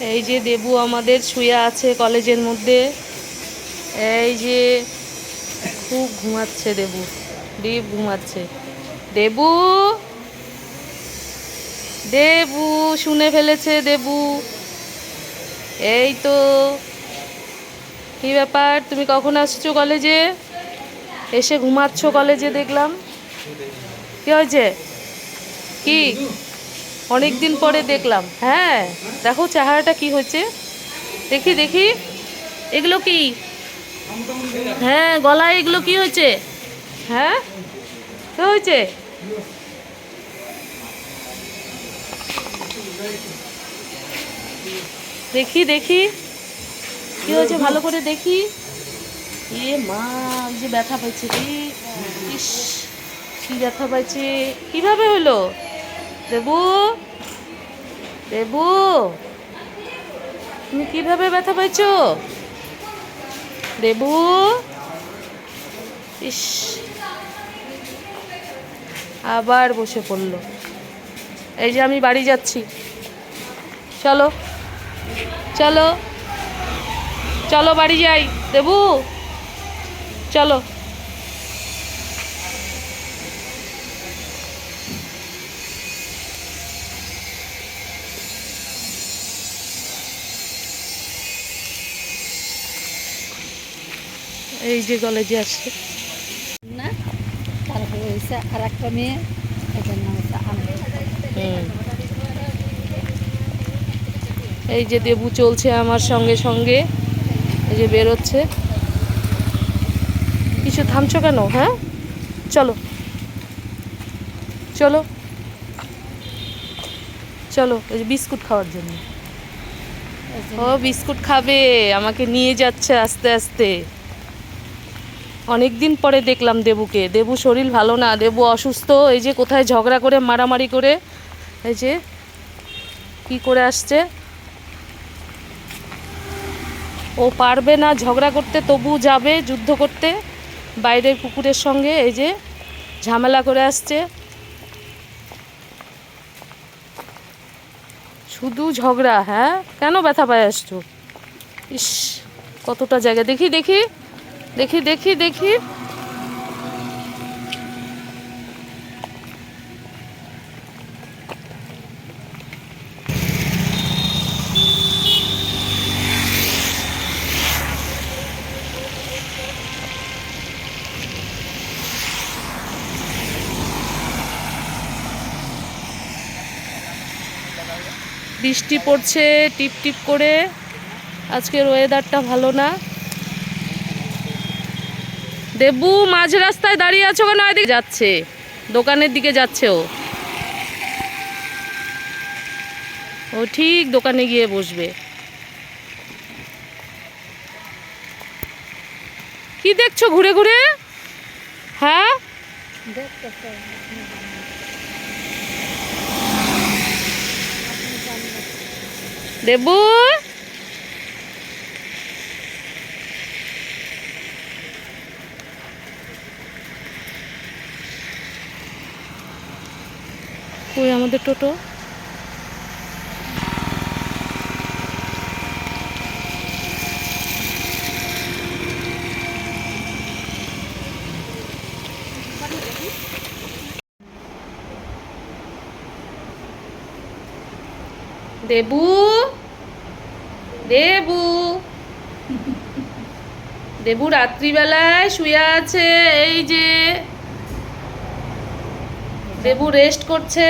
এই যে দেবু আমাদের শুয়ে আছে কলেজের মধ্যে। এই যে খুব ঘুমাচ্ছে দেবু ডিপ ঘুমাচ্ছে। দেবু দেবু শুনে ফেলেছে দেবু। এই তো, কি ব্যাপার? তুমি কখন আসছো কলেজে? এসে ঘুমাচ্ছ কলেজে দেখলাম। কি হয়েছে? কি? অনেক দিন পরে দেখলাম। হ্যাঁ দেখো চেহারাটা কি হয়েছে। দেখি দেখি। এগুলো কি? হ্যাঁ গলায় এগুলো কি হয়েছে? হ্যাঁ কি হয়েছে? দেখি দেখি। কি হয়েছে? ভালো করে দেখি। এ মা যে ব্যথা পাইছে রে। ইস, কি ব্যথা পাইছে। কীভাবে হলো? দেবু? দেবু? তুমি কীভাবে ব্যথা পাইছো? দেবু? ইস। আবার বসে পড়ল। এই যে আমি বাড়ি যাচ্ছি। চলো। চলো। চলো বাড়ি যাই। দেবু? চলো। এই যে কলেজে আসছে। না তারপরে হয়েছে আর একটা মেয়ে এটার নাম হচ্ছে এই যে দেবু চলছে আমার সঙ্গে সঙ্গে এই যে বেরোচ্ছে। কিছু থামছো কেন? হ্যাঁ? চলো। চলো। চলো এই যে বিস্কুট খাওয়ার জন্য। ও বিস্কুট খাবে আমাকে নিয়ে যাচ্ছে আস্তে আস্তে। অনেক দিন পরে দেখলাম দেবুকে। দেবু শরীর ভালো না, দেবু অসুস্থ, এই যে কোথায় ঝগড়া করে, মারামারি করে, এই যে কি করে আসছে? ও পারবে না ঝগড়া করতে তবু যাবে যুদ্ধ করতে। বাইরের কুকুরের সঙ্গে এই যে ঝামেলা করে আসছে। শুধু ঝগড়া হ্যাঁ? কেন ব্যথা পায় আসছো? ইস, কতটা জায়গা। দেখি দেখি। দেখি দেখি দেখি। বৃষ্টি পড়ছে টিপ টিপ করে। আজকের ওয়েদারটা ভালো না। দেবু মাঝ রাস্তায় দাঁড়িয়ে আছো কেন? এদিকে যাচ্ছে। দোকানের দিকে যাচ্ছে ও। ও ঠিক দোকানে গিয়ে বসবে। কি দেখছ ঘুরে ঘুরে? হ্যাঁ? দেবু? কই আমাদের টোটো। দেবু? দেবু? দেবু রাত্রিবেলায় শুয়ে আছে এই যে। দেবু রেস্ট করছে।